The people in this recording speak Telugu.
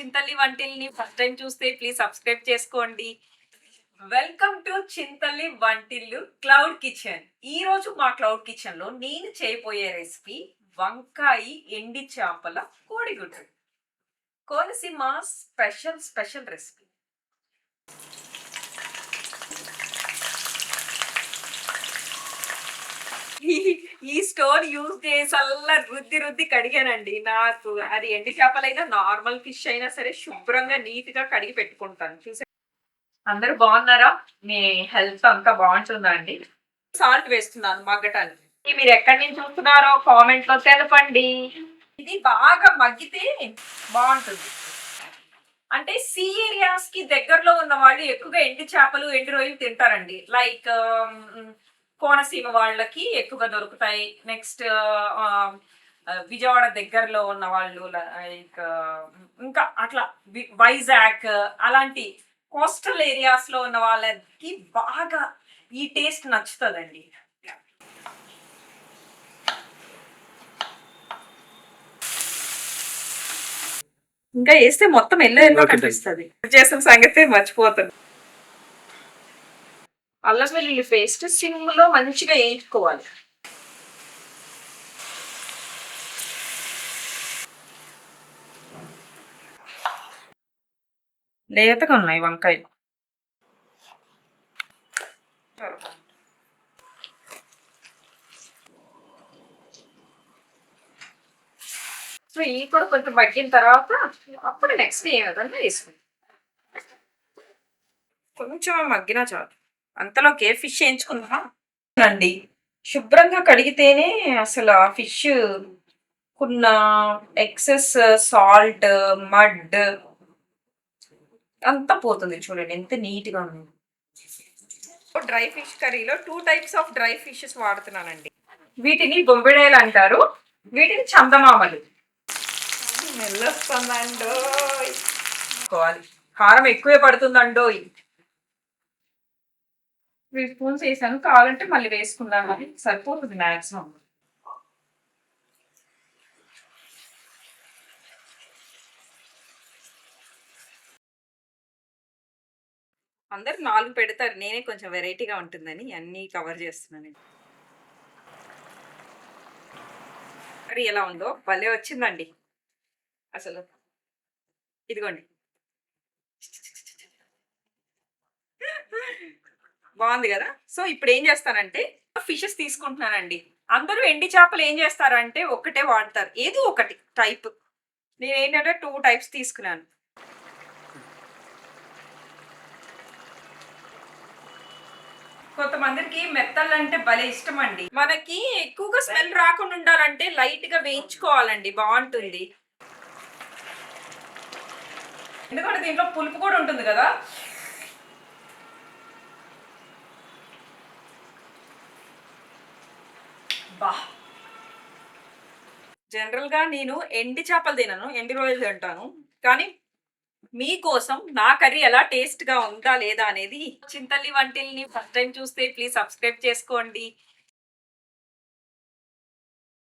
చింతల్లి వంటిల్ని ఫస్ట్ టైం చూస్తే ప్లీజ్ సబ్స్క్రైబ్ చేసుకోండి. Welcome to Chintalli Vantillu cloud kitchen ఈ రోజు మా క్లౌడ్ కిచెన్లో నేను చేయబోయే రెసిపీ వంకాయ ఎండి చేపల కోడిగుడ్డు. కోనసీమ స్పెషల్ స్పెషల్ రెసిపీ ఈ- ఈ స్టోర్ యూజ్ చేసల్లా రుద్ది రుద్ది కడిగానండి. నాకు అది ఎండి చేపలైనా నార్మల్ ఫిష్ అయినా సరే శుభ్రంగా నీట్గా కడిగి పెట్టుకుంటాను. చూసే అందరూ బాగున్నారా? మీ హెల్త్ అంతా బాగుంటుందా అండి? సాల్ట్ వేస్తున్నాను మగ్గటానికి. మీరు ఎక్కడి నుంచి చూస్తున్నారో కామెంట్లో తెలపండి. ఇది బాగా మగ్గితే బాగుంటుంది. అంటే సీ ఏరియాస్కి దగ్గరలో ఉన్న వాళ్ళు ఎక్కువగా ఎండి చేపలు ఎండి రొయ్యలు తింటారండి. లైక్ కోనసీమ వాళ్ళకి ఎక్కువగా దొరుకుతాయి. నెక్స్ట్ విజయవాడ దగ్గరలో ఉన్న వాళ్ళు లైక్ ఇంకా అట్లా వైజాగ్ అలాంటి కోస్టల్ ఏరియాస్లో ఉన్న వాళ్ళకి బాగా ఈ టేస్ట్ నచ్చుతుందండి. ఇంకా వేస్తే మొత్తం ఎల్లో ఎల్లో. కనిపిస్తుంది. చేసిన సంగతి మర్చిపోతాను. అల్లం వెల్లుల్లి పేస్ట్ సిమ్లో మంచిగా వేయించుకోవాలి. లేతగా ఉన్నాయి వంకాయలు. సో ఇవి కూడా కొంచెం మగ్గిన తర్వాత అప్పుడు నెక్స్ట్ ఏమిటంటే వేసుకుంటాం కొంచెం మగ్గినా చాలు. అంతలోకే ఫిష్ వేయించుకుందామా? అండి శుభ్రంగా కడిగితేనే అసలు ఆ ఫిష్ కున్న ఎక్సెస్ సాల్ట్ మడ్ అంతా పోతుంది చూడండి ఎంత నీట్గా ఉంది. డ్రై ఫిష్ కర్రీలో two types of dry fishes వాడుతున్నానండి. వీటిని బొంబిడాయలు అంటారు. వీటిని చందమామలు. మెల్లొస్తుందండోయ్ కారం ఎక్కువే పడుతుందండోయ్. త్రీ స్పూన్స్ వేసాను. కావాలంటే మళ్ళీ వేసుకున్నాను అని. సరిపోతుంది మ్యాక్సిమం అందరు నాలుగు పెడతారు. నేనే కొంచెం వెరైటీగా ఉంటుందని అన్నీ కవర్ చేస్తున్నాను. కర్రీ ఎలా ఉందో? భలే వచ్చిందండి. అసలు ఇదిగోండి. బాగుంది కదా? సో ఇప్పుడు ఏం చేస్తానంటే ఫిషెస్ తీసుకుంటున్నానండి. అందరూ ఎండి చేపలు ఏం చేస్తారంటే ఒకటే వాడతారు. ఏదో ఒకటి టైప్. నేను ఏంటంటే టూ టైప్స్ తీసుకున్నాను. కొంతమందికి మెత్తలు అంటే భలే ఇష్టం అండి మనకి ఎక్కువగా స్మెల్ రాకుండా ఉండాలంటే లైట్గా వేయించుకోవాలండి బాగుంటుంది. ఎందుకంటే దీంట్లో పులుపు కూడా ఉంటుంది కదా? బా. జనరల్గా నేను ఎండి చేపలు తినను ఎండి రోజులు తింటాను. కానీ మీకోసం నా కర్రీ ఎలా టేస్ట్గా ఉందా లేదా అనేది చింతల్లి వంటిల్ని ఫస్ట్ టైం చూస్తే ప్లీజ్ సబ్స్క్రైబ్ చేసుకోండి.